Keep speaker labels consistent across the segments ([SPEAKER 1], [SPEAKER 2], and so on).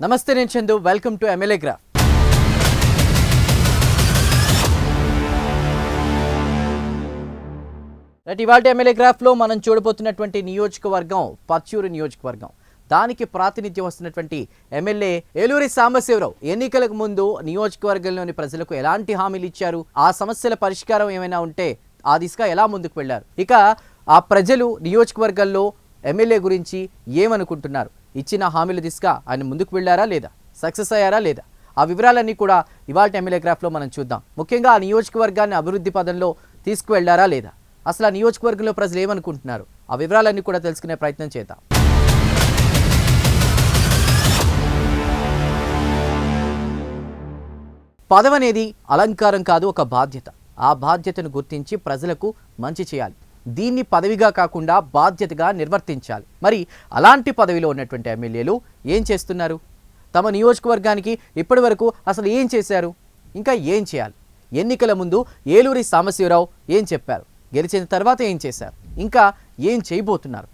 [SPEAKER 1] నమస్తే నేను Chandu. Welcome to MLA graph. Right ఇవాళ ఎమ్మెల్యే గ్రాఫ్లో మనం చూడబోతున్నటువంటి నియోజకవర్గం పచ్చూరు నియోజకవర్గం. దానికి ప్రాతినిధ్యం వస్తున్నటువంటి ఎమ్మెల్యే ఏలూరి సాంబశివరావు. ఎన్నికలకు ముందు నియోజకవర్గంలోని ప్రజలకు ఎలాంటి హామీలు ఇచ్చారు? ఆ సమస్యల పరిష్కారం ఏమైనా ఉంటే ఆ దిశగా ఎలా ముందుకు వెళ్ళారు ఇక ఆ ప్రజలు నియోజకవర్గంలో ఎమ్మెల్యే గురించి ఏమనుకుంటున్నారు? ఇచ్చిన హామీల దిశగా ఆయన ముందుకు వెళ్ళారా లేదా? సక్సెస్ అయ్యారా లేదా? ఆ వివరాలన్నీ కూడా ఇవాళ ఎమ్మెల్యే గ్రాఫ్లో మనం చూద్దాం. ముఖ్యంగా ఆ నియోజకవర్గాన్ని అభివృద్ధి పదంలో తీసుకువెళ్ళారా లేదా? అసలు ఆ నియోజకవర్గంలో ప్రజలు ఏమనుకుంటున్నారు? ఆ వివరాలన్నీ కూడా తెలుసుకునే ప్రయత్నం చేద్దాం. పదవనేది అనేది అలంకారం కాదు ఒక బాధ్యత. ఆ బాధ్యతను గుర్తించి ప్రజలకు మంచి చేయాలి. దీన్ని పదవిగా కాకుండా బాధ్యతగా నిర్వర్తించాలి. మరి అలాంటి పదవిలో ఉన్నటువంటి ఎమ్మెల్యేలు ఏం చేస్తున్నారు? తమ నియోజకవర్గానికి ఇప్పటి వరకు అసలు ఏం చేశారు? ఇంకా ఏం చేయాలి? ఎన్నికల ముందు ఏలూరి సాంబశివరావు ఏం చెప్పారు? గెలిచిన తర్వాత ఏం చేశారు? ఇంకా ఏం చేయబోతున్నారు?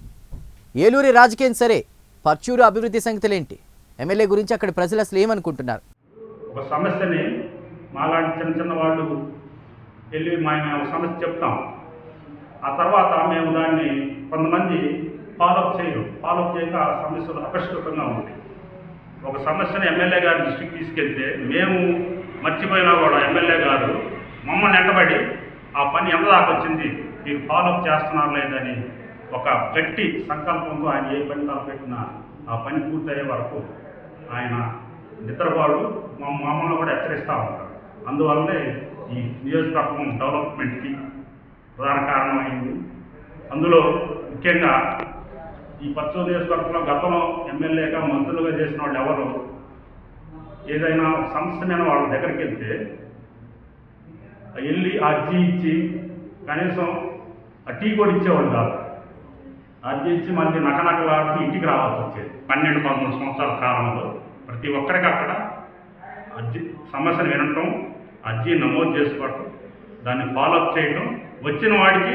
[SPEAKER 1] ఏలూరి రాజకీయం సరే పర్చూరు అభివృద్ధి సంగతులేంటి? ఎమ్మెల్యే గురించి అక్కడ ప్రజలు అసలు ఏమనుకుంటున్నారు?
[SPEAKER 2] ఒక సమస్యని మాలాంటి చిన్న చిన్న వాళ్ళు వెళ్ళి మా ఒక సమస్య చెప్తాం. ఆ తర్వాత మేము దాన్ని కొంతమంది ఫాలోఅప్ చేయరు. ఫాలోఅప్ చేయక ఆ సమస్యలు అపరిష్కృతంగా ఉంటాయి. ఒక సమస్యను ఎమ్మెల్యే గారి దృష్టికి తీసుకెళ్తే మేము మర్చిపోయినా కూడా ఎమ్మెల్యే గారు మమ్మల్ని ఎంటబడి ఆ పని ఎంత దాకా వచ్చింది? మీరు ఫాలోఅప్ చేస్తున్నారు లేదని ఒక గట్టి సంకల్పంతో ఆయన ఏ పని తలపెట్టినా ఆ పని పూర్తయ్యే వరకు ఆయన నిద్రపాడు. మా మమ్మల్ని కూడా హెచ్చరిస్తూ ఉంటారు అందువల్లనే ఈ నియోజకవర్గం డెవలప్మెంట్కి ప్రధాన కారణమైంది. అందులో ముఖ్యంగా ఈ పచ్చో నియోజకవర్గంలో గతంలో ఎమ్మెల్యేగా మంత్రులుగా చేసిన వాళ్ళు ఎవరు? ఏదైనా ఒక సమస్య మీద వాళ్ళ దగ్గరికి వెళ్తే వెళ్ళి ఆ అర్జీ ఇచ్చి కనీసం ఆ టీ కూడా ఇచ్చేవాళ్ళు కాదు. అర్జీ ఇచ్చి మళ్ళీ నకనకలాడుతూ ఇంటికి రావాల్సి వచ్చేది. పన్నెండు పదమూడు సంవత్సరాల కాలంలో ప్రతి ఒక్కరికి అక్కడ అర్జీ సమస్యను వినటం అర్జీ నమోదు చేసుకోవటం దాన్ని ఫాలోఅప్ చేయటం వచ్చిన వాడికి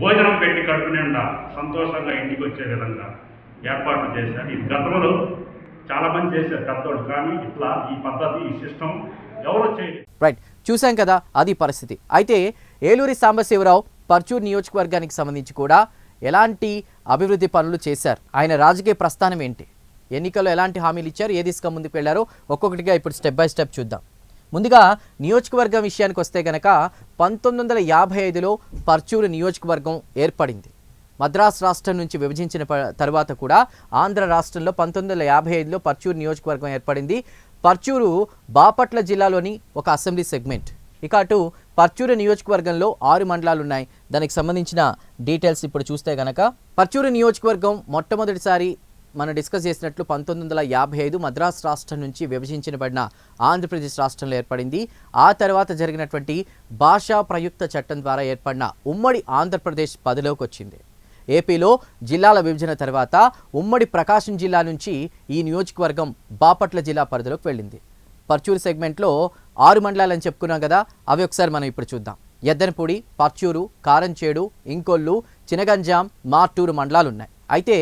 [SPEAKER 2] భోజనం పెట్టి కడుపు నిండా సంతోషంగా ఇంటికి వచ్చే విధంగా ఏర్పాట్లు చేశారు. ఇది గతంలో చాలామంది చేశారు పెద్దోళ్ళు కానీ ఇట్లా ఈ పద్ధతి ఈ సిస్టమ్ ఎవరు చేయలేదు.
[SPEAKER 1] రైట్ చూసాం కదా అది పరిస్థితి. అయితే ఏలూరి సాంబశివరావు పర్చూర్ నియోజకవర్గానికి సంబంధించి కూడా ఎలాంటి అభివృద్ధి పనులు చేశారు? ఆయన రాజకీయ ప్రస్థానం ఏంటి? ఎన్నికల్లో ఎలాంటి హామీలు ఇచ్చారు? ఏ దిశగా ముందుకు వెళ్ళారో ఒక్కొక్కటిగా ఇప్పుడు స్టెప్ బై స్టెప్ చూద్దాం. ముందుగా నియోజకవర్గం విషయానికి వస్తే గనక పంతొమ్మిది వందల యాభై ఐదులో పర్చూరు నియోజకవర్గం ఏర్పడింది. మద్రాస్ రాష్ట్రం నుంచి విభజించిన తర్వాత కూడా ఆంధ్ర రాష్ట్రంలో పంతొమ్మిది వందల యాభై ఐదులో పర్చూరు నియోజకవర్గం ఏర్పడింది. పర్చూరు బాపట్ల జిల్లాలోని ఒక అసెంబ్లీ సెగ్మెంట్. ఇక అటు పర్చూరు నియోజకవర్గంలో ఆరు మండలాలు ఉన్నాయి దానికి సంబంధించిన డీటెయిల్స్ ఇప్పుడు చూస్తే గనక పర్చూరు నియోజకవర్గం మొట్టమొదటిసారి మనం డిస్కస్ చేసినట్లు పంతొమ్మిది వందల యాభై ఐదు మద్రాస్ రాష్ట్రం నుంచి విభజించబడిన ఆంధ్రప్రదేశ్ రాష్ట్రంలో ఏర్పడింది. ఆ తర్వాత జరిగినటువంటి భాషా ప్రయుక్త చట్టం ద్వారా ఏర్పడిన ఉమ్మడి ఆంధ్రప్రదేశ్ పదిలోకి వచ్చింది. ఏపీలో జిల్లాల విభజన తర్వాత ఉమ్మడి ప్రకాశం జిల్లా నుంచి ఈ నియోజకవర్గం బాపట్ల జిల్లా పరిధిలోకి వెళ్ళింది. పర్చూరు సెగ్మెంట్లో ఆరు మండలాలని చెప్పుకున్నాం కదా అవి ఒకసారి మనం ఇప్పుడు చూద్దాం. ఎద్దనపూడి పర్చూరు కారంచేడు ఇంకొల్లు చినగంజాం మార్టూరు మండలాలు ఉన్నాయి. అయితే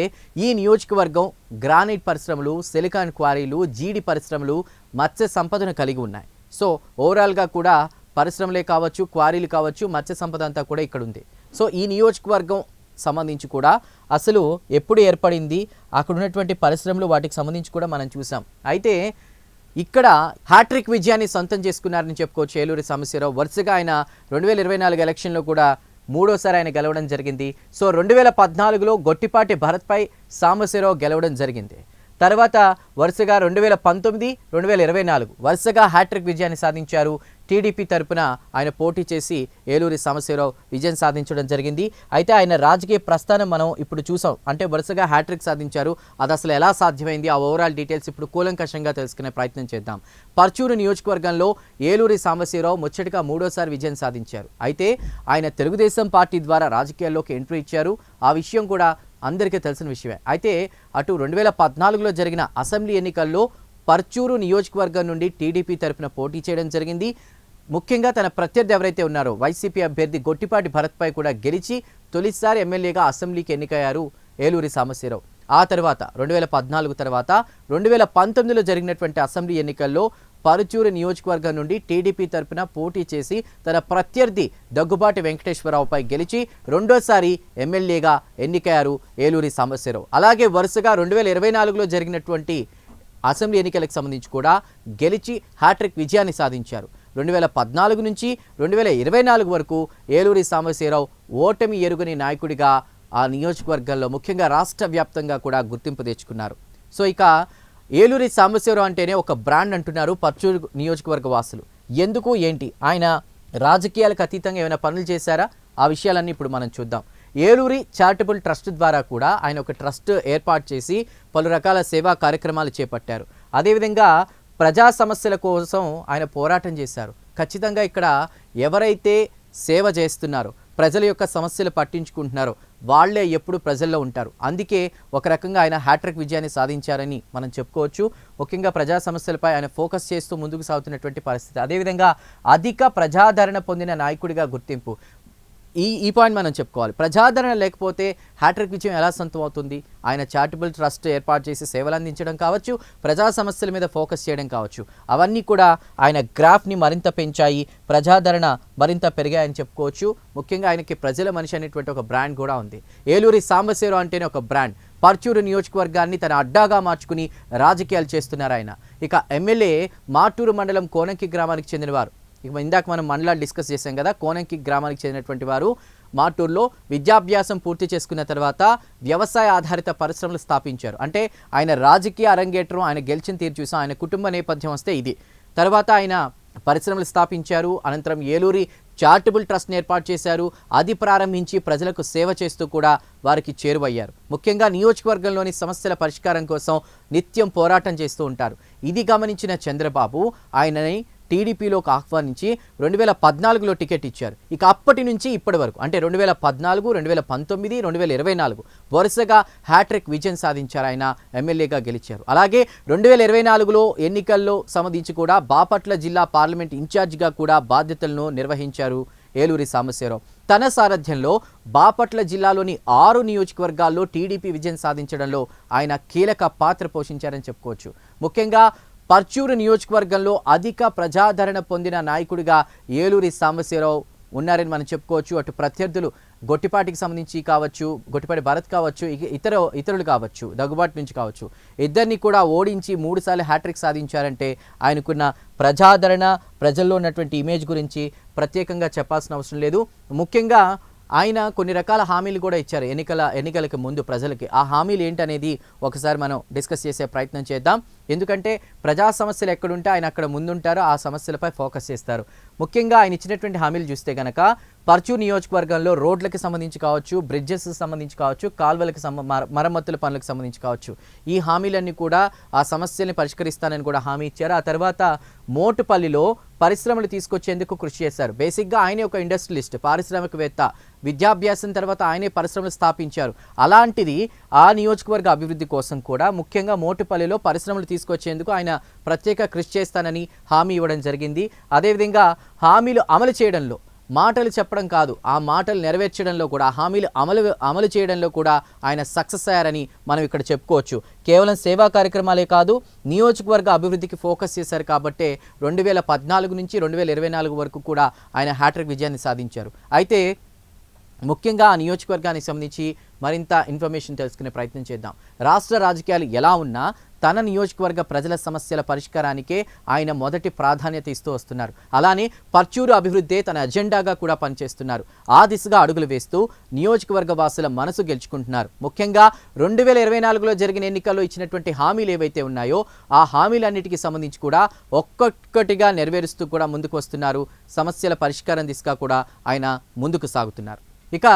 [SPEAKER 1] ఈ నియోజకవర్గం గ్రానైట్ పరిశ్రమలు సిలికాన్ క్వారీలు జీడి పరిశ్రమలు మత్స్య సంపదను కలిగి ఉన్నాయి. సో ఓవరాల్గా కూడా పరిశ్రమలే కావచ్చు క్వారీలు కావచ్చు మత్స్య సంపద అంతా కూడా ఇక్కడ ఉంది సో ఈ నియోజకవర్గం సంబంధించి కూడా అసలు ఎప్పుడు ఏర్పడింది అక్కడ ఉన్నటువంటి పరిశ్రమలు వాటికి సంబంధించి కూడా మనం చూసాం. అయితే ఇక్కడ హ్యాట్రిక్ విజయాన్ని సొంతం చేసుకున్నారని చెప్పుకోవచ్చు ఏలూరి సాంబశివరావు వరుసగా ఆయన రెండు వేల ఇరవై నాలుగు ఎలక్షన్లో కూడా మూడోసారి ఆయన గెలవడం జరిగింది. సో రెండు వేల పద్నాలుగులో గొట్టిపాటి భరత్పై సాంబశివరావు గెలవడం జరిగింది. తర్వాత వరుసగా రెండు వేల పంతొమ్మిది రెండు వేల ఇరవై నాలుగు వరుసగా హ్యాట్రిక్ విజయాన్ని సాధించారు టీడీపీ తరపున ఆయన పోటీ చేసి ఏలూరి సమస్యలో విజయం సాధించడం జరిగింది. అయితే ఆయన రాజకీయ ప్రస్థానం మనం ఇప్పుడు చూసాం. అంటే వరుసగా హ్యాట్రిక్ సాధించారు. అది అసలు ఎలా సాధ్యమైంది? ఆ ఓవరాల్ డీటెయిల్స్ ఇప్పుడు కూలంకషంగా తెలుసుకునే ప్రయత్నం చేద్దాం. పర్చూరు నియోజకవర్గంలో ఏలూరి సాంబశివరావు ముచ్చటగా మూడోసారి విజయం సాధించారు. అయితే ఆయన తెలుగుదేశం పార్టీ ద్వారా రాజకీయాల్లోకి ఎంట్రీ ఇచ్చారు. ఆ విషయం కూడా అందరికీ తెలిసిన విషయమే. అయితే అటు రెండు వేల పద్నాలుగులో జరిగిన అసెంబ్లీ ఎన్నికల్లో పర్చూరు నియోజకవర్గం నుండి టీడీపీ తరపున పోటీ చేయడం జరిగింది. ముఖ్యంగా తన ప్రత్యర్థి ఎవరైతే ఉన్నారో వైసీపీ అభ్యర్థి గొట్టిపాటి భరత్పై కూడా గెలిచి తొలిసారి ఎమ్మెల్యేగా అసెంబ్లీకి ఎన్నికయ్యారు ఏలూరి సాంబశివరావు. ఆ తర్వాత రెండు వేల పద్నాలుగు తర్వాత రెండు వేల పంతొమ్మిదిలో జరిగినటువంటి అసెంబ్లీ ఎన్నికల్లో పరుచూరు నియోజకవర్గం నుండి టీడీపీ తరపున పోటీ చేసి తన ప్రత్యర్థి దగ్గుబాటి వెంకటేశ్వరరావుపై గెలిచి రెండోసారి ఎమ్మెల్యేగా ఎన్నికయ్యారు ఏలూరి సాంబశివరావు. అలాగే వరుసగా రెండు వేల ఇరవై నాలుగులో జరిగినటువంటి అసెంబ్లీ ఎన్నికలకు సంబంధించి కూడా గెలిచి హ్యాట్రిక్ విజయాన్ని సాధించారు. రెండు వేల పద్నాలుగు నుంచి రెండు వేల ఇరవై నాలుగు వరకు ఏలూరి సాంబశివరావు ఓటమి ఎరుగని నాయకుడిగా ఆ నియోజకవర్గంలో ముఖ్యంగా రాష్ట్ర వ్యాప్తంగా కూడా గుర్తింపు తెచ్చుకున్నారు. సో ఇక ఏలూరి సాంబశివరావు అంటేనే ఒక బ్రాండ్ అంటున్నారు పర్చూరు నియోజకవర్గ వాసులు. ఎందుకు? ఏంటి? ఆయన రాజకీయాలకు అతీతంగా ఏమైనా పనులు చేశారా? ఆ విషయాలన్నీ ఇప్పుడు మనం చూద్దాం. ఏలూరి చారిటబుల్ ట్రస్ట్ ద్వారా కూడా ఆయన ఒక ట్రస్ట్ ఏర్పాటు చేసి పలు రకాల సేవా కార్యక్రమాలు చేపట్టారు. అదేవిధంగా ప్రజా సమస్యల కోసం ఆయన పోరాటం చేశారు. ఖచ్చితంగా ఇక్కడ ఎవరైతే సేవ చేస్తున్నారో ప్రజల యొక్క సమస్యలు పట్టించుకుంటున్నారో. వాళ్ళే ఎప్పుడు ప్రజల్లో ఉంటారు. అందుకే ఒక రకంగా ఆయన హ్యాట్రిక్ విజయాన్ని సాధించారని మనం చెప్పుకోవచ్చు. ముఖ్యంగా ప్రజా సమస్యలపై ఆయన ఫోకస్ చేస్తూ ముందుకు సాగుతున్నటువంటి పరిస్థితి. అదేవిధంగా అధిక ప్రజాదరణ పొందిన నాయకుడిగా గుర్తింపు. ఈ ఈ పాయింట్ మనం చెప్పుకోవాలి. ప్రజాదరణ లేకపోతే హ్యాట్రిక్ విజయం ఎలా సొంతం అవుతుంది ఆయన చారిటబుల్ ట్రస్ట్ ఏర్పాటు చేసి సేవలు అందించడం కావచ్చు ప్రజా సమస్యల మీద ఫోకస్ చేయడం కావచ్చు. అవన్నీ కూడా ఆయన గ్రాఫ్ని మరింత పెంచాయి ప్రజాదరణ మరింత పెరిగాయని చెప్పుకోవచ్చు. ముఖ్యంగా ఆయనకి ప్రజల మనిషి అనేటువంటి ఒక బ్రాండ్ కూడా ఉంది. ఏలూరి సాంబశివరావు అంటేనే ఒక బ్రాండ్. పర్చూరు నియోజకవర్గాన్ని తన అడ్డాగా మార్చుకుని రాజకీయాలు చేస్తున్నారు ఆయన. ఇక ఎమ్మెల్యే మాటూరు మండలం కోనంకి గ్రామానికి చెందినవారు. ఇక ఇందాక మనం మండలాలు డిస్కస్ చేశాం కదా కోనంకి గ్రామానికి చెందినటువంటి వారు మాటూరులో విద్యాభ్యాసం పూర్తి చేసుకున్న తర్వాత వ్యవసాయ ఆధారిత పరిశ్రమలు స్థాపించారు. అంటే ఆయన రాజకీయ అరంగేట్రం ఆయన గెలిచిన తీరు చూసాం ఆయన కుటుంబ నేపథ్యం వస్తే ఇది. తర్వాత ఆయన పరిశ్రమలు స్థాపించారు అనంతరం ఏలూరి చారిటబుల్ ట్రస్ట్ని ఏర్పాటు చేశారు అది ప్రారంభించి ప్రజలకు సేవ చేస్తూ కూడా వారికి చేరువయ్యారు. ముఖ్యంగా నియోజకవర్గంలోని సమస్యల పరిష్కారం కోసం నిత్యం పోరాటం చేస్తూ ఉంటారు. ఇది గమనించిన చంద్రబాబు ఆయనని టీడీపీలోకి ఆహ్వానించి రెండు వేల పద్నాలుగులో టికెట్ ఇచ్చారు. ఇక అప్పటి నుంచి ఇప్పటి వరకు అంటే రెండు వేల పద్నాలుగు రెండు వేల పంతొమ్మిది రెండు వేల ఇరవై నాలుగు వరుసగా హ్యాట్రిక్ విజయం సాధించారు ఆయన ఎమ్మెల్యేగా గెలిచారు. అలాగే రెండు వేల ఇరవై నాలుగులో ఎన్నికల్లో సంబంధించి కూడా బాపట్ల జిల్లా పార్లమెంట్ ఇన్ఛార్జిగా కూడా బాధ్యతలను నిర్వహించారు ఏలూరి సాంబశివరావు. తన సారథ్యంలో బాపట్ల జిల్లాలోని ఆరు నియోజకవర్గాల్లో టీడీపీ విజయం సాధించడంలో ఆయన కీలక పాత్ర పోషించారని చెప్పుకోవచ్చు. ముఖ్యంగా పర్చూరు నియోజకవర్గంలో అధిక ప్రజాదరణ పొందిన నాయకుడిగా ఏలూరి సాంబశివరావు ఉన్నారని మనం చెప్పుకోవచ్చు. అటు ప్రత్యర్థులు గొట్టిపాటికి సంబంధించి కావచ్చు గొట్టిపాటి భరత్ కావచ్చు ఇతర ఇతరులు కావచ్చు దగ్గుబాటు నుంచి కావచ్చు ఇద్దరిని కూడా ఓడించి మూడుసార్లు హ్యాట్రిక్ సాధించారంటే ఆయనకున్న ప్రజాదరణ ప్రజల్లో ఉన్నటువంటి ఇమేజ్ గురించి ప్రత్యేకంగా చెప్పాల్సిన అవసరం లేదు. ముఖ్యంగా ఆయన కొన్ని రకాల హామీలు కూడా ఇచ్చారు. ఎన్నికల ఎన్నికలకు ముందు ప్రజలకి. ఆ హామీలు ఏంటనేది ఒకసారి మనం డిస్కస్ చేసే ప్రయత్నం చేద్దాం. ఎందుకంటే ప్రజా సమస్యలు ఎక్కడుంటే ఆయన అక్కడ ముందుంటారో ఆ సమస్యలపై ఫోకస్ చేస్తారు. ముఖ్యంగా ఆయన ఇచ్చినటువంటి హామీలు చూస్తే కనుక పర్చూ నియోజకవర్గంలో రోడ్లకు సంబంధించి కావచ్చు బ్రిడ్జెస్ సంబంధించి కావచ్చు కాల్వలకు మరమ్మతుల పనులకు సంబంధించి కావచ్చు. ఈ హామీలన్నీ కూడా ఆ సమస్యల్ని పరిష్కరిస్తానని కూడా హామీ ఇచ్చారు. ఆ తర్వాత మోటుపల్లిలో పరిశ్రమలు తీసుకొచ్చేందుకు కృషి చేశారు. బేసిక్గా ఆయనే ఒక ఇండస్ట్రియలిస్ట్ పారిశ్రామికవేత్త. విద్యాభ్యాసం తర్వాత ఆయనే పరిశ్రమలు స్థాపించారు. అలాంటిది ఆ నియోజకవర్గ అభివృద్ధి కోసం కూడా ముఖ్యంగా మోటుపల్లిలో పరిశ్రమలు తీసుకొచ్చేందుకు ఆయన ప్రత్యేక కృషి చేస్తానని హామీ ఇవ్వడం జరిగింది. అదేవిధంగా హామీలు అమలు చేయడంలో మాటలు చెప్పడం కాదు ఆ మాటలు నెరవేర్చడంలో కూడా హామీలు అమలు అమలు చేయడంలో కూడా ఆయన సక్సెస్ అయ్యారని మనం ఇక్కడ చెప్పుకోవచ్చు. కేవలం సేవా కార్యక్రమాలే కాదు నియోజకవర్గ అభివృద్ధికి ఫోకస్ చేశారు కాబట్టే రెండు వేల పద్నాలుగు నుంచి రెండు వేల ఇరవై నాలుగు వరకు కూడా ఆయన హ్యాట్రిక్ విజయాన్ని సాధించారు. అయితే ముఖ్యంగా ఆ నియోజకవర్గానికి సంబంధించి మరింత ఇన్ఫర్మేషన్ తెలుసుకునే ప్రయత్నం చేద్దాం. రాష్ట్ర రాజకీయాలు ఎలా ఉన్నా తన నియోజకవర్గ ప్రజల సమస్యల పరిష్కారానికే ఆయన మొదటి ప్రాధాన్యత ఇస్తూ వస్తున్నారు. అలానే పర్చూరు అభివృద్ధే తన అజెండాగా కూడా పనిచేస్తున్నారు. ఆ దిశగా అడుగులు వేస్తూ నియోజకవర్గ వాసుల మనసు గెలుచుకుంటున్నారు. ముఖ్యంగా రెండు వేల ఇరవై నాలుగులో జరిగిన ఎన్నికల్లో ఇచ్చినటువంటి హామీలు ఏవైతే ఉన్నాయో ఆ హామీలన్నిటికీ సంబంధించి కూడా ఒక్కొక్కటిగా నెరవేరుస్తూ కూడా ముందుకు వస్తున్నారు. సమస్యల పరిష్కారం దిశగా కూడా ఆయన ముందుకు సాగుతున్నారు. ఇక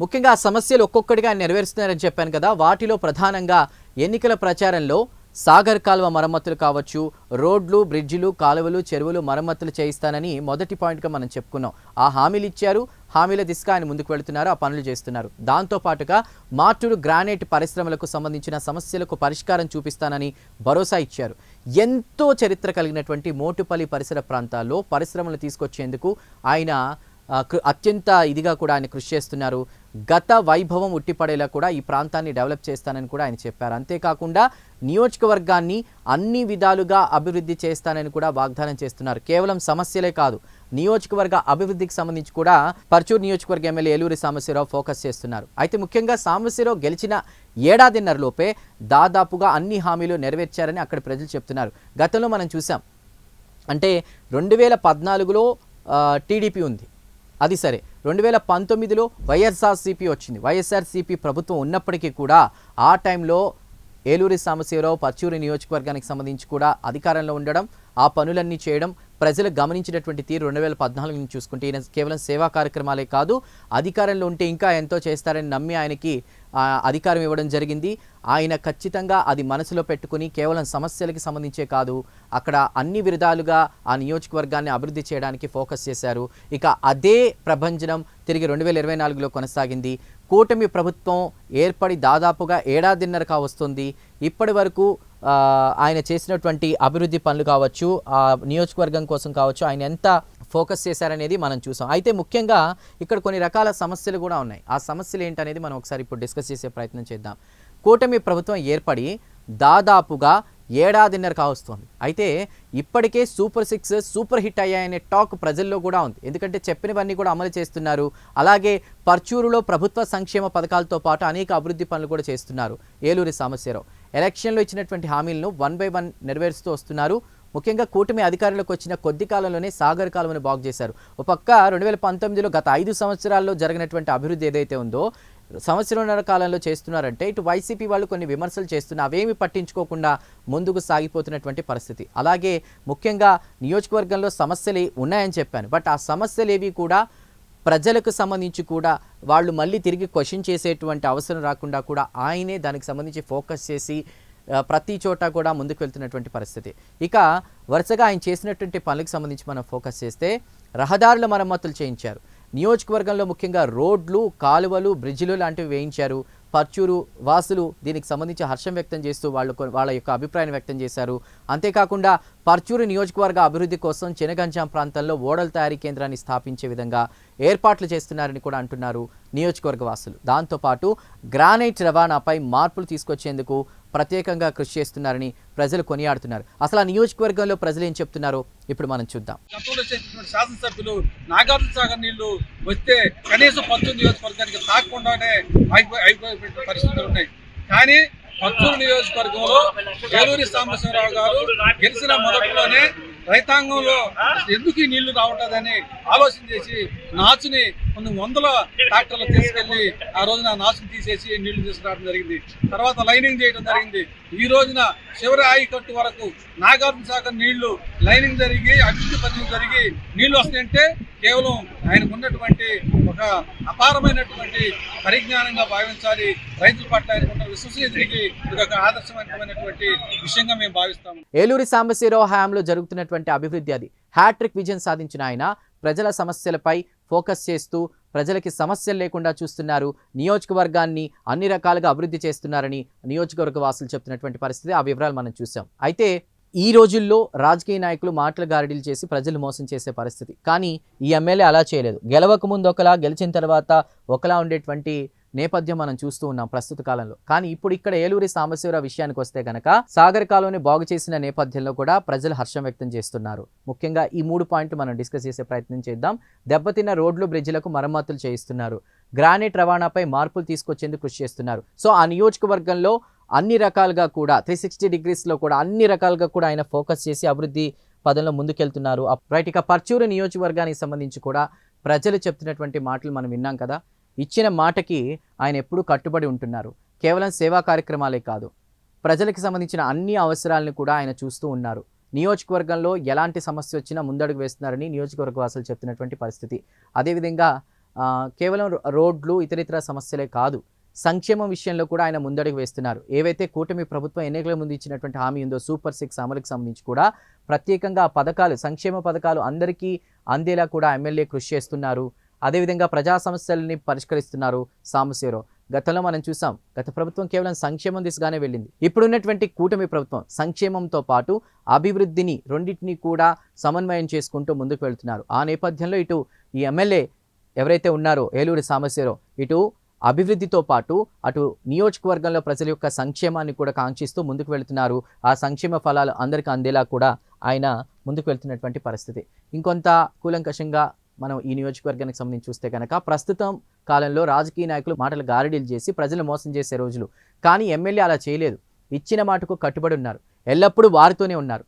[SPEAKER 1] ముఖ్యంగా ఆ సమస్యలు ఒక్కొక్కటిగా నెరవేరుస్తున్నారని చెప్పాను కదా వాటిలో ప్రధానంగా ఎన్నికల ప్రచారంలో సాగర్ కాలువ మరమ్మతులు కావచ్చు రోడ్లు బ్రిడ్జిలు కాలువలు చెరువులు మరమ్మతులు చేయిస్తానని మొదటి పాయింట్గా మనం చెప్పుకున్నాం. ఆ హామీలు ఇచ్చారు. హామీల దిశగా ఆయన ముందుకు వెళుతున్నారు ఆ పనులు చేస్తున్నారు. దాంతో పాటుగా మార్టూరు గ్రానైట్ పరిశ్రమలకు సంబంధించిన సమస్యలకు పరిష్కారం చూపిస్తానని భరోసా ఇచ్చారు. ఎంతో చరిత్ర కలిగినటువంటి మోటుపల్లి పరిసర ప్రాంతాల్లో పరిశ్రమలు తీసుకొచ్చేందుకు ఆయన అత్యంత ఇదిగా కూడా ఆయన కృషి చేస్తున్నారు. గత వైభవం ఉట్టిపడేలా కూడా ఈ ప్రాంతాన్ని డెవలప్ చేస్తానని కూడా ఆయన చెప్పారు. అంతేకాకుండా నియోజకవర్గాన్ని అన్ని విధాలుగా అభివృద్ధి చేస్తానని కూడా వాగ్దానం చేస్తున్నారు. కేవలం సమస్యలే కాదు నియోజకవర్గ అభివృద్ధికి సంబంధించి కూడా పర్చూర్ నియోజకవర్గ ఎమ్మెల్యే ఏలూరి సాంబశివరావు ఫోకస్ చేస్తున్నారు. అయితే ముఖ్యంగా సాంబశివరావు గెలిచిన ఏడాదిన్నరలోపే దాదాపుగా అన్ని హామీలు నెరవేర్చారని అక్కడ ప్రజలు చెప్తున్నారు. గతంలో మనం చూసాం. అంటే రెండు వేల పద్నాలుగులో టీడీపీ ఉంది. అది సరే. రెండు వేల పంతొమ్మిదిలో వైఎస్ఆర్సీపీ వచ్చింది. వైఎస్ఆర్సీపీ ప్రభుత్వం ఉన్నప్పటికీ కూడా ఆ టైంలో ఏలూరి సాంబశివరావు పచ్చూరి నియోజకవర్గానికి సంబంధించి కూడా అధికారంలో ఉండడం ఆ పనులన్నీ చేయడం ప్రజలు గమనించినటువంటి తీరు రెండు వేల పద్నాలుగు నుంచి చూసుకుంటే ఈయన కేవలం సేవా కార్యక్రమాలే కాదు అధికారంలో ఉంటే ఇంకా ఎంతో చేస్తారని నమ్మి ఆయనకి అధికారం ఇవ్వడం జరిగింది. ఆయన ఖచ్చితంగా అది మనసులో పెట్టుకుని కేవలం సమస్యలకి సంబంధించే కాదు అక్కడ అన్ని విధాలుగా ఆ నియోజకవర్గాన్ని అభివృద్ధి చేయడానికి ఫోకస్ చేశారు. ఇక అదే ప్రభంజనం తిరిగి రెండు వేల ఇరవై నాలుగులో కొనసాగింది. కూటమి ప్రభుత్వం ఏర్పడి దాదాపుగా ఏడాదిన్నరగా వస్తుంది. ఇప్పటి వరకు ఆయన చేసినటువంటి అభివృద్ధి పనులు కావచ్చు ఆ నియోజకవర్గం కోసం కావచ్చు ఆయన ఎంత ఫోకస్ చేశారనేది మనం చూసాం. అయితే ముఖ్యంగా ఇక్కడ కొన్ని రకాల సమస్యలు కూడా ఉన్నాయి. ఆ సమస్యలు ఏంటనేది మనం ఒకసారి ఇప్పుడు డిస్కస్ చేసే ప్రయత్నం చేద్దాం. కూటమి ప్రభుత్వం ఏర్పడి దాదాపుగా ఏడాదిన్నర కావస్తుంది అయితే ఇప్పటికే సూపర్ సిక్స్ సూపర్ హిట్ అయ్యాయనే టాక్ ప్రజల్లో కూడా ఉంది. ఎందుకంటే చెప్పినవన్నీ కూడా అమలు చేస్తున్నారు. అలాగే పర్చూరులో ప్రభుత్వ సంక్షేమ పథకాలతో పాటు అనేక అభివృద్ధి పనులు కూడా చేస్తున్నారు ఏలూరి సామశీరావు ఎలక్షన్లో ఇచ్చినటువంటి హామీలను వన్ బై వన్ నెరవేరుస్తూ వస్తున్నారు. ముఖ్యంగా కూటమి అధికారంలోకి వచ్చిన కొద్ది కాలంలోనే సాగర్ కాలువను బాగు చేశారు. ఒక పక్క రెండు వేల పంతొమ్మిదిలో గత ఐదు సంవత్సరాల్లో జరిగినటువంటి అభివృద్ధి ఏదైతే ఉందో సంవత్సరంన్నర కాలంలో చేస్తున్నారంటే ఇటు వైసీపీ వాళ్ళు కొన్ని విమర్శలు చేస్తున్నా అవేమి పట్టించుకోకుండా ముందుకు సాగిపోతున్నటువంటి పరిస్థితి. అలాగే ముఖ్యంగా నియోజకవర్గంలో సమస్యలు ఉన్నాయని చెప్పాను. బట్ ఆ సమస్యలు ఏవి కూడా ప్రజలకు సంబంధించి కూడా వాళ్ళు మళ్ళీ తిరిగి క్వశ్చన్ చేసేటువంటి అవసరం రాకుండా కూడా ఆయనే దానికి సంబంధించి ఫోకస్ చేసి ప్రతి చోట కూడా ముందుకు వెళ్తున్నటువంటి పరిస్థితి. ఇక వరుసగా ఆయన చేసినటువంటి పనులకు సంబంధించి మనం ఫోకస్ చేస్తే రహదారుల మరమ్మతులు చేయించారు. నియోజకవర్గంలో ముఖ్యంగా రోడ్లు కాలువలు బ్రిడ్జిలు లాంటివి వేయించారు. పర్చూరు వాసులు దీనికి సంబంధించి హర్షం వ్యక్తం చేస్తూ వాళ్ళు వాళ్ళ యొక్క అభిప్రాయం వ్యక్తం చేశారు. అంతేకాకుండా పర్చూరు నియోజకవర్గ అభివృద్ధి కోసం చినగంజాం ప్రాంతంలో ఓడల తయారీ కేంద్రాన్ని స్థాపించే విధంగా ఏర్పాట్లు చేస్తున్నారని కూడా అంటున్నారు నియోజకవర్గ వాసులు. దాంతోపాటు గ్రానైట్ రవాణాపై మార్పులు తీసుకొచ్చేందుకు ప్రత్యేకంగా కృషి చేస్తున్నారని ప్రజలు కొనియాడుతున్నారు. అసలు ఆ నియోజకవర్గంలో ప్రజలు ఏం చెప్తున్నారో? ఇప్పుడు మనం చూద్దాం.
[SPEAKER 3] గతంలో చేసినటువంటి శాసనసభ్యులు నాగార్జున సాగర్ నీళ్ళు వస్తే కనీసం పంతొమ్మిది నియోజకవర్గానికి తాకుండానే అయిపోయి పరిస్థితులు ఉన్నాయి. కానీ పచ్చూరు నియోజకవర్గంలో ఏలూరి సాంబశివరావు గారు గెలిచిన మొదట్లోనే రైతాంగంలో ఎందుకు ఈ నీళ్ళు రావట్లేదని ఆలోచన చేసి నాచుని కొన్ని వందల ట్రాక్టర్లు తీసుకెళ్ళి ఆ రోజున నాచుని తీసేసి నీళ్ళు తీసుకురావడం జరిగింది. తర్వాత లైనింగ్ చేయడం జరిగింది. ఈ రోజున చివరి ఆయకట్టు వరకు నాగార్జున సాగర్ నీళ్ళు లైనింగ్ జరిగి అభివృద్ధి పనులు జరిగి నీళ్ళు వస్తాయంటే కేవలం ఆయనకు ఉన్నటువంటి ఒక అపారమైనటువంటి పరిజ్ఞానంగా భావించాలి. రైతుల పట్ల విశ్వసనీయతకి ఇది ఒక ఆదర్శవంతమైనటువంటి విషయంగా మేము భావిస్తాము.
[SPEAKER 1] ఏలూరి సాంబశివరావు హయాంలో జరుగుతున్నటువంటి అభివృద్ధి అది. హ్యాట్రిక్ విజయం సాధించిన ఆయన ప్రజల సమస్యలపై ఫోకస్ చేస్తూ ప్రజలకి సమస్యలు లేకుండా చూస్తున్నారు. నియోజకవర్గాన్ని అన్ని రకాలుగా అభివృద్ధి చేస్తున్నారని నియోజకవర్గ వాసులు చెప్తున్నటువంటి పరిస్థితి. ఆ వివరాలు మనం చూసాం. అయితే ఈ రోజుల్లో రాజకీయ నాయకులు మాటల గారడీలు చేసి ప్రజలు మోసం చేసే పరిస్థితి. కానీ ఈ ఎమ్మెల్యే అలా చేయలేదు. గెలవక ముందు ఒకలా గెలిచిన తర్వాత ఒకలా ఉండేటువంటి నేపథ్యం మనం చూస్తూ ఉన్నాం ప్రస్తుత కాలంలో. కానీ ఇప్పుడు ఇక్కడ ఏలూరి సాంబశివరావు విషయానికి వస్తే గనక సాగర్ కాలువని బాగు చేసిన నేపథ్యంలో కూడా ప్రజలు హర్షం వ్యక్తం చేస్తున్నారు. ముఖ్యంగా ఈ మూడు పాయింట్లు మనం డిస్కస్ చేసే ప్రయత్నం చేద్దాం. దెబ్బతిన్న రోడ్లు బ్రిడ్జిలకు మరమ్మతులు చేయిస్తున్నారు. గ్రానైట్ రవాణాపై మార్పులు తీసుకొచ్చేందుకు కృషి చేస్తున్నారు. సో ఆ నియోజకవర్గంలో అన్ని రకాలుగా కూడా త్రీ సిక్స్టీ డిగ్రీస్లో కూడా అన్ని రకాలుగా కూడా ఆయన ఫోకస్ చేసి అభివృద్ధి పదంలో ముందుకెళ్తున్నారు. రైట్ ఇక పర్చూరు నియోజకవర్గానికి సంబంధించి కూడా ప్రజలు చెప్తున్నటువంటి మాటలు మనం విన్నాం కదా. ఇచ్చిన మాటకి ఆయన ఎప్పుడూ కట్టుబడి ఉంటున్నారు. కేవలం సేవా కార్యక్రమాలే కాదు ప్రజలకు సంబంధించిన అన్ని అవసరాలను కూడా ఆయన చూస్తూ ఉన్నారు. నియోజకవర్గంలో ఎలాంటి సమస్య వచ్చినా ముందడుగు వేస్తున్నారని నియోజకవర్గ వాసులు చెప్తున్నటువంటి పరిస్థితి. అదేవిధంగా కేవలం రోడ్లు ఇతరితర సమస్యలే కాదు సంక్షేమం విషయంలో కూడా ఆయన ముందడుగు వేస్తున్నారు. ఏవైతే కూటమి ప్రభుత్వం ఎన్నికల ముందు ఇచ్చినటువంటి హామీ ఉందో సూపర్ సిక్స్ అమలుకి సంబంధించి కూడా ప్రత్యేకంగా పథకాలు సంక్షేమ పథకాలు అందరికీ అందేలా కూడా ఎమ్మెల్యే కృషి చేస్తున్నారు. అదేవిధంగా ప్రజా సమస్యలని పరిష్కరిస్తున్నారు సాంబశివరావు గతంలో మనం చూసాం గత ప్రభుత్వం కేవలం సంక్షేమం దిశగానే వెళ్ళింది. ఇప్పుడున్నటువంటి కూటమి ప్రభుత్వం సంక్షేమంతో పాటు అభివృద్ధిని రెండింటినీ కూడా సమన్వయం చేసుకుంటూ ముందుకు వెళ్తున్నారు. ఆ నేపథ్యంలో ఇటు ఈ ఎమ్మెల్యే ఎవరైతే ఉన్నారో ఏలూరు సాంబశివరావు ఇటు అభివృద్ధితో పాటు అటు నియోజకవర్గంలో ప్రజల యొక్క సంక్షేమాన్ని కూడా కాంక్షిస్తూ ముందుకు వెళుతున్నారు. ఆ సంక్షేమ ఫలాలు అందరికీ అందేలా కూడా ఆయన ముందుకు వెళ్తున్నటువంటి పరిస్థితి. ఇంకొంత కూలంకషంగా మనం ఈ నియోజకవర్గానికి సంబంధించి చూస్తే కనుక ప్రస్తుతం కాలంలో రాజకీయ నాయకులు మాటలు గారడీలు చేసి ప్రజలు మోసం చేసే రోజులు. కానీ ఎమ్మెల్యే అలా చేయలేదు. ఇచ్చిన మాటకు కట్టుబడి ఉన్నారు. ఎల్లప్పుడూ వారితోనే ఉన్నారు.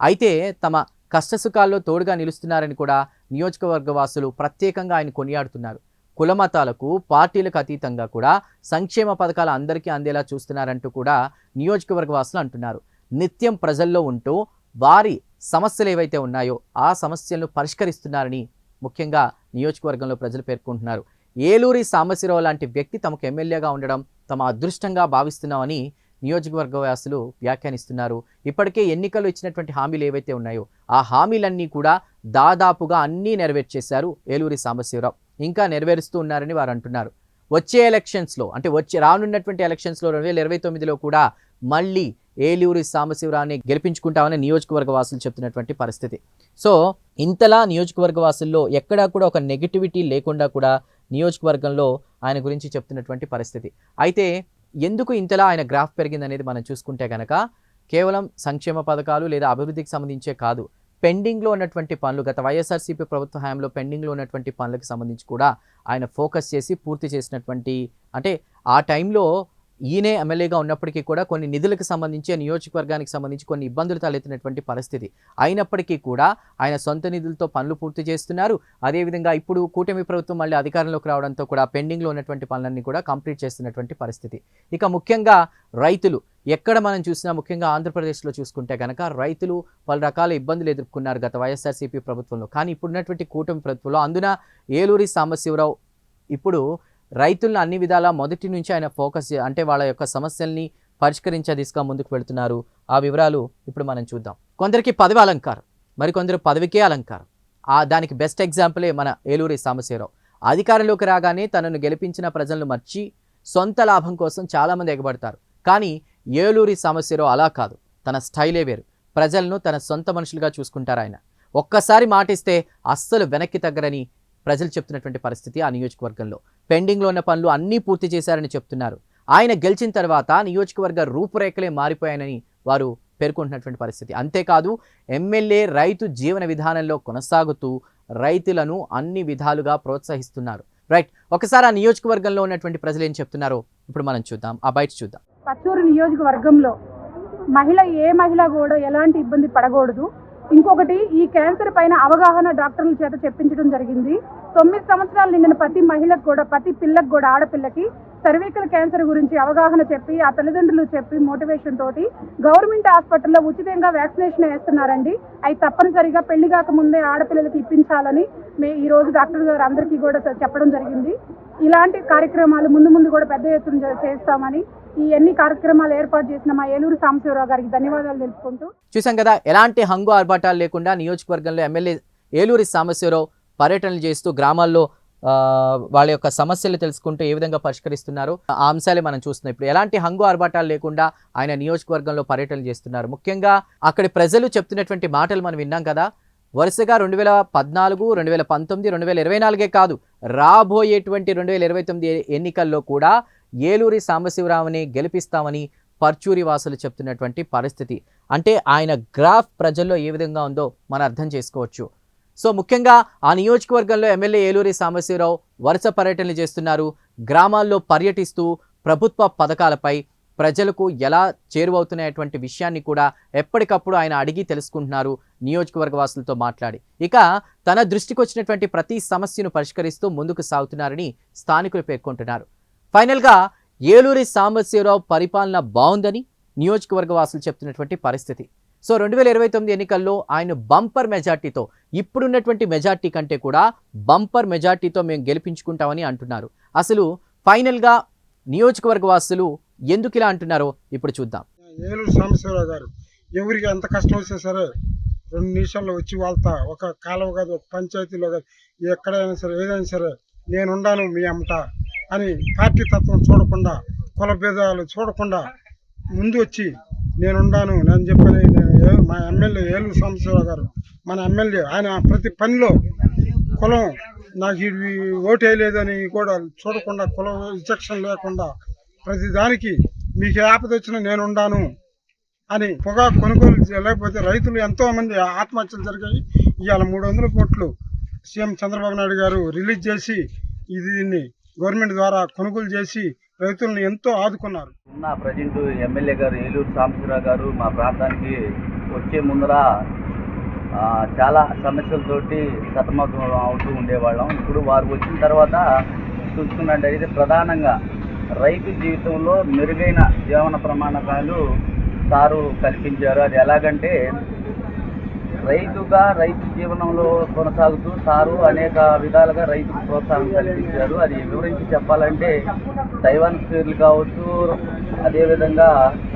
[SPEAKER 1] అయితే తమ కష్టసుఖాల్లో తోడుగా నిలుస్తున్నారని కూడా నియోజకవర్గ వాసులు ప్రత్యేకంగా ఆయన కొనియాడుతున్నారు. కులమతాలకు పార్టీలకు అతీతంగా కూడా సంక్షేమ పథకాలు అందరికీ అందేలా చూస్తున్నారంటూ కూడా నియోజకవర్గ వాసులు అంటున్నారు. నిత్యం ప్రజల్లో ఉంటూ వారి సమస్యలు ఏవైతే ఉన్నాయో ఆ సమస్యలను పరిష్కరిస్తున్నారని ముఖ్యంగా నియోజకవర్గంలో ప్రజలు పేర్కొంటున్నారు. ఏలూరి సాంబశివరావు లాంటి వ్యక్తి తమకు ఎమ్మెల్యేగా ఉండడం తమ అదృష్టంగా భావిస్తున్నామని నియోజకవర్గ వాసులు వ్యాఖ్యానిస్తున్నారు. ఇప్పటికే ఎన్నికల్లో ఇచ్చినటువంటి హామీలు ఏవైతే ఉన్నాయో ఆ హామీలన్నీ కూడా దాదాపుగా అన్నీ నెరవేర్చేశారు ఏలూరి సాంబశివరావు. ఇంకా నెరవేరుస్తూ ఉన్నారని వారు అంటున్నారు. వచ్చే ఎలక్షన్స్లో అంటే వచ్చే రానున్నటువంటి ఎలక్షన్స్లో రెండు వేల ఇరవై తొమ్మిదిలో కూడా మళ్ళీ ఏలూరి సాంబశివరావుని గెలిపించుకుంటామని నియోజకవర్గ వాసులు చెప్తున్నటువంటి పరిస్థితి. సో ఇంతలా నియోజకవర్గ వాసుల్లో ఎక్కడా కూడా ఒక నెగిటివిటీ లేకుండా కూడా నియోజకవర్గంలో ఆయన గురించి చెప్తున్నటువంటి పరిస్థితి. అయితే ఎందుకు ఇంతలా ఆయన గ్రాఫ్ పెరిగిందనేది మనం చూసుకుంటే కనుక కేవలం సంక్షేమ పథకాలు లేదా అభివృద్ధికి సంబంధించే కాదు. పెండింగ్లో ఉన్నటువంటి పనులు గత వైఎస్ఆర్సీపీ ప్రభుత్వ హయాంలో పెండింగ్లో ఉన్నటువంటి పనులకు సంబంధించి కూడా ఆయన ఫోకస్ చేసి పూర్తి చేసినటువంటి అంటే ఆ టైంలో ఈయనే ఎమ్మెల్యేగా ఉన్నప్పటికీ కూడా కొన్ని నిధులకు సంబంధించి నియోజకవర్గానికి సంబంధించి కొన్ని ఇబ్బందులు తలెత్తినటువంటి పరిస్థితి. అయినప్పటికీ కూడా ఆయన సొంత నిధులతో పనులు పూర్తి చేస్తున్నారు. అదేవిధంగా ఇప్పుడు కూటమి ప్రభుత్వం మళ్ళీ అధికారంలోకి రావడంతో కూడా పెండింగ్లో ఉన్నటువంటి పనులన్నీ కూడా కంప్లీట్ చేస్తున్నటువంటి పరిస్థితి. ఇక ముఖ్యంగా రైతులు ఎక్కడ మనం చూసినా ముఖ్యంగా ఆంధ్రప్రదేశ్లో చూసుకుంటే కనుక రైతులు పలు రకాల ఇబ్బందులు ఎదుర్కొన్నారు గత వైఎస్ఆర్సీపీ ప్రభుత్వంలో. కానీ ఇప్పుడున్నటువంటి కూటమి ప్రభుత్వంలో అందున ఏలూరి సాంబశివరావు ఇప్పుడు రైతులను అన్ని విధాలా మొదటి నుంచి ఆయన ఫోకస్ అంటే వాళ్ళ యొక్క సమస్యల్ని పరిష్కరించే దిశగా ముందుకు వెళుతున్నారు. ఆ వివరాలు ఇప్పుడు మనం చూద్దాం. కొందరికి పదవి అలంకారం మరికొందరు పదవికే అలంకారం. ఆ దానికి బెస్ట్ ఎగ్జాంపులే మన ఏలూరి సాంబశివరావు. అధికారంలోకి రాగానే తనను గెలిపించిన ప్రజలను మర్చి సొంత లాభం కోసం చాలామంది ఎగబడతారు. కానీ ఏలూరి సమస్యలో అలా కాదు. తన స్టైలే వేరు. ప్రజలను తన సొంత మనుషులుగా చూసుకుంటారు ఆయన. ఒక్కసారి మాటిస్తే అస్సలు వెనక్కి తగ్గరని ప్రజలు చెప్తున్నటువంటి పరిస్థితి ఆ నియోజకవర్గంలో. పెండింగ్లో ఉన్న పనులు అన్నీ పూర్తి చేశారని చెప్తున్నారు. ఆయన గెలిచిన తర్వాత నియోజకవర్గ రూపురేఖలే మారిపోయాయని వారు పేర్కొంటున్నటువంటి పరిస్థితి. అంతేకాదు ఎమ్మెల్యే రైతు జీవన విధానంలో కొనసాగుతూ రైతులను అన్ని విధాలుగా ప్రోత్సహిస్తున్నారు. రైట్ ఒకసారి ఆ నియోజకవర్గంలో ఉన్నటువంటి ప్రజలు ఏం చెప్తున్నారో ఇప్పుడు మనం చూద్దాం. ఆ బయట చూద్దాం.
[SPEAKER 4] పచ్చూరు నియోజకవర్గంలో మహిళ ఏ మహిళ కూడా ఎలాంటి ఇబ్బంది పడకూడదు. ఇంకొకటి ఈ క్యాన్సర్ పైన అవగాహన డాక్టర్ల చేత చెప్పించడం జరిగింది. తొమ్మిది సంవత్సరాలు నిండిన ప్రతి మహిళకు కూడా ప్రతి పిల్లకు కూడా ఆడపిల్లకి సర్వీకల్ క్యాన్సర్ గురించి అవగాహన చెప్పి ఆ తల్లిదండ్రులు చెప్పి మోటివేషన్ తోటి గవర్నమెంట్ హాస్పిటల్లో ఉచితంగా వ్యాక్సినేషన్ వేస్తున్నారండి. అవి తప్పనిసరిగా పెళ్ళి కాక ముందే ఆడపిల్లలకి ఇప్పించాలని మే ఈ రోజు డాక్టర్ గారు అందరికీ కూడా చెప్పడం జరిగింది. ఇలాంటి కార్యక్రమాలు ముందు ముందు కూడా పెద్ద ఎత్తున చేస్తామని ఈ ఎన్ని కార్యక్రమాలు ఏర్పాటు చేసిన మా ఏలూరు సాంబశివరావు గారికి ధన్యవాదాలు తెలుపుకుంటూ
[SPEAKER 1] చూసాం కదా ఎలాంటి హంగు ఆర్భాటాలు లేకుండా నియోజకవర్గంలో ఎమ్మెల్యే ఏలూరి సాంబశివరావు పర్యటనలు చేస్తూ గ్రామాల్లో వాళ్ళ యొక్క సమస్యలు తెలుసుకుంటూ ఏ విధంగా పరిష్కరిస్తున్నారు? ఆ అంశాలే మనం చూస్తున్నాం. ఇప్పుడు ఎలాంటి హంగు ఆర్భాటాలు లేకుండా ఆయన నియోజకవర్గంలో పర్యటనలు చేస్తున్నారు. ముఖ్యంగా అక్కడి ప్రజలు చెప్తున్నటువంటి మాటలు మనం విన్నాం కదా. వరుసగా రెండు వేల పద్నాలుగు రెండు వేల పంతొమ్మిది రెండు వేల ఇరవై నాలుగే కాదు. రాబోయేటువంటి రెండు వేల ఇరవై తొమ్మిది ఎన్నికల్లో కూడా ఏలూరి సాంబశివరావుని గెలిపిస్తామని పర్చూరి వాసులు చెప్తున్నటువంటి పరిస్థితి. అంటే ఆయన గ్రాఫ్ ప్రజల్లో ఏ విధంగా ఉందో మనం అర్థం చేసుకోవచ్చు. సో ముఖ్యంగా ఆ నియోజకవర్గంలో ఎమ్మెల్యే ఏలూరి సాంబశివరావు వరుస పర్యటనలు చేస్తున్నారు. గ్రామాల్లో పర్యటిస్తూ ప్రభుత్వ పథకాలపై ప్రజలకు ఎలా చేరువవుతున్నటువంటి విషయాన్ని కూడా ఎప్పటికప్పుడు ఆయన అడిగి తెలుసుకుంటున్నారు నియోజకవర్గ వాసులతో మాట్లాడి. ఇక తన దృష్టికి వచ్చినటువంటి ప్రతి సమస్యను పరిష్కరిస్తూ ముందుకు సాగుతున్నారని స్థానికులు పేర్కొంటున్నారు. ఫైనల్గా ఏలూరి సాంబశివరావు పరిపాలన బాగుందని నియోజకవర్గ వాసులు చెప్తున్నటువంటి పరిస్థితి. సో రెండు వేల ఇరవై తొమ్మిది ఎన్నికల్లో ఆయన బంపర్ మెజార్టీతో ఇప్పుడున్నటువంటి మెజార్టీ కంటే కూడా బంపర్ మెజార్టీతో మేము గెలిపించుకుంటామని అంటున్నారు. అసలు ఫైనల్గా నియోజకవర్గ వాసులు ఎందుకు ఇలా అంటున్నారో ఇప్పుడు చూద్దాం.
[SPEAKER 5] ఏలూరు సాంబశివరావు గారు ఎవరికి ఎంత కష్టం వస్తే సరే రెండు నిమిషాల్లో వచ్చి వాళ్ళతో ఒక కాలువ కాదు ఒక పంచాయతీలో కాదు ఎక్కడైనా సరే ఏదైనా సరే నేనుండాను మీ అమ్మట అని పార్టీ తత్వం చూడకుండా కుల భేదాలు చూడకుండా ముందు వచ్చి నేనుండాను నేను చెప్పని నేను ఏ- మా ఎమ్మెల్యే ఏలూరు సాంబశివరావు గారు మన ఎమ్మెల్యే ఆయన ప్రతి పనిలో కులం నాకు ఇవి ఓటు వేయలేదని కూడా చూడకుండా కులం విచక్షణ లేకుండా ప్రతి దానికి మీకు ఏ ఆపద వచ్చినా నేను ఉన్నాను అని పొగా కొనుగోలు లేకపోతే రైతులు ఎంతోమంది ఆత్మహత్యలు జరిగాయి. ఇవాళ మూడు వందల కోట్లు సీఎం చంద్రబాబు నాయుడు గారు రిలీజ్ చేసి ఇది దీన్ని గవర్నమెంట్ ద్వారా కొనుగోలు చేసి రైతులను ఎంతో ఆదుకున్నారు.
[SPEAKER 6] ఉన్న ప్రజెంట్ ఎమ్మెల్యే గారు ఏలూరు సాంబశివరావు గారు మా ప్రాంతానికి వచ్చే ముందర చాలా సమస్యలతోటి సతమతం అవుతూ ఉండేవాళ్ళం. ఇప్పుడు వారు వచ్చిన తర్వాత చూసుకున్నట్టయితే ప్రధానంగా రైతు జీవితంలో మెరుగైన జీవన ప్రమాణాలు సారు కల్పించారు. అది ఎలాగంటే రైతుగా రైతు జీవనంలో కొనసాగుతూ సారు అనేక విధాలుగా రైతుకు ప్రోత్సాహం కల్పించారు. అది వివరించి చెప్పాలంటే దైవాన్ స్పీర్లు కావచ్చు అదేవిధంగా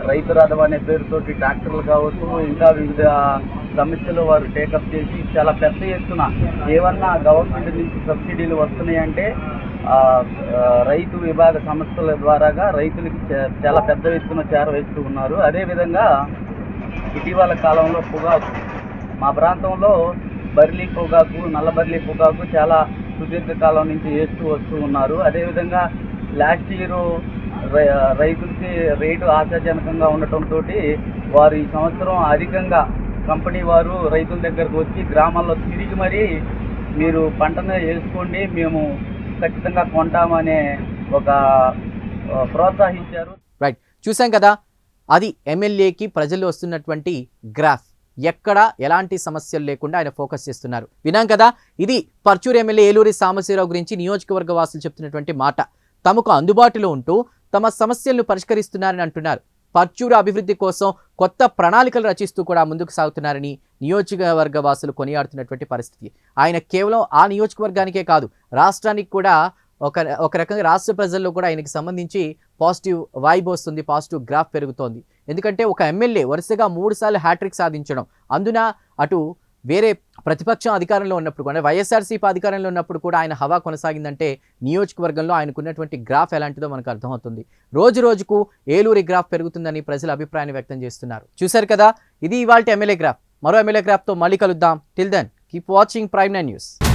[SPEAKER 6] రైతు రథం అనే పేరుతోటి ట్రాక్టర్లు కావచ్చు ఇంకా వివిధ సమస్యలు వారు టేకప్ చేసి చాలా పెద్ద ఎత్తున ఏమన్నా గవర్నమెంట్ నుంచి సబ్సిడీలు వస్తున్నాయంటే రైతు విభాగ సంస్థల ద్వారాగా రైతులకి చే- చాలా పెద్ద ఎత్తున చేరవేస్తూ ఉన్నారు. అదేవిధంగా ఇటీవల కాలంలో పొగాకు మా ప్రాంతంలో బర్లీ పొగాకు నల్ల బర్లీ పొగాకు చాలా సుదీర్ఘ కాలం నుంచి వేస్తూ వస్తూ ఉన్నారు. అదేవిధంగా లాస్ట్ ఇయర్ రైతులకి రేటు ఆశాజనకంగా ఉండటంతో వారు ఈ సంవత్సరం అధికంగా కంపెనీ వారు రైతుల దగ్గరకు వచ్చి గ్రామాల్లో తిరిగి మరీ మీరు పంటను వేసుకోండి మేము ఖచ్చితంగా కొంటామనే ఒక ప్రోత్సహించారు.
[SPEAKER 1] రైట్ చూసాం కదా అది ఎమ్మెల్యేకి ప్రజలు వస్తున్నటువంటి గ్రాఫ్. ఎక్కడ ఎలాంటి సమస్యలు లేకుండా ఆయన ఫోకస్ చేస్తున్నారు. వినాం కదా ఇది పర్చూరు ఎమ్మెల్యే ఏలూరి సాంబశివరావు గురించి నియోజకవర్గ వాసులు చెప్తున్నటువంటి మాట. తమకు అందుబాటులో ఉంటూ తమ సమస్యలను పరిష్కరిస్తున్నారని అంటున్నారు. పర్చూరు అభివృద్ధి కోసం కొత్త ప్రణాళికలు రచిస్తూ కూడా ముందుకు సాగుతున్నారని నియోజకవర్గ వాసులు కొనియాడుతున్నటువంటి పరిస్థితి. ఆయన కేవలం ఆ నియోజకవర్గానికే కాదు రాష్ట్రానికి కూడా ఒక ఒక రకంగా రాష్ట్ర ప్రజల్లో కూడా ఆయనకి సంబంధించి పాజిటివ్ వైబ్ వస్తుంది పాజిటివ్ గ్రాఫ్ పెరుగుతోంది. ఎందుకంటే ఒక ఎమ్మెల్యే వరుసగా మూడుసార్లు హ్యాట్రిక్ సాధించడం. అందున అటు వేరే ప్రతిపక్షం అధికారంలో ఉన్నప్పుడు కూడా వైఎస్ఆర్సీపీ అధికారంలో ఉన్నప్పుడు కూడా ఆయన హవా కొనసాగిందంటే నియోజకవర్గంలో ఆయనకున్నటువంటి గ్రాఫ్ ఎలాంటిదో మనకు అర్థమవుతుంది. రోజు రోజుకు ఏలూరి గ్రాఫ్ పెరుగుతుందని ప్రజల అభిప్రాయాన్ని వ్యక్తం చేస్తున్నారు. చూశారు కదా? ఇది ఇవాళ ఎమ్మెల్యే గ్రాఫ్ మరో ఎమ్మెల్యే గ్రాఫ్తో మళ్ళీ కలుద్దాం. Till then keep watching Prime Nine News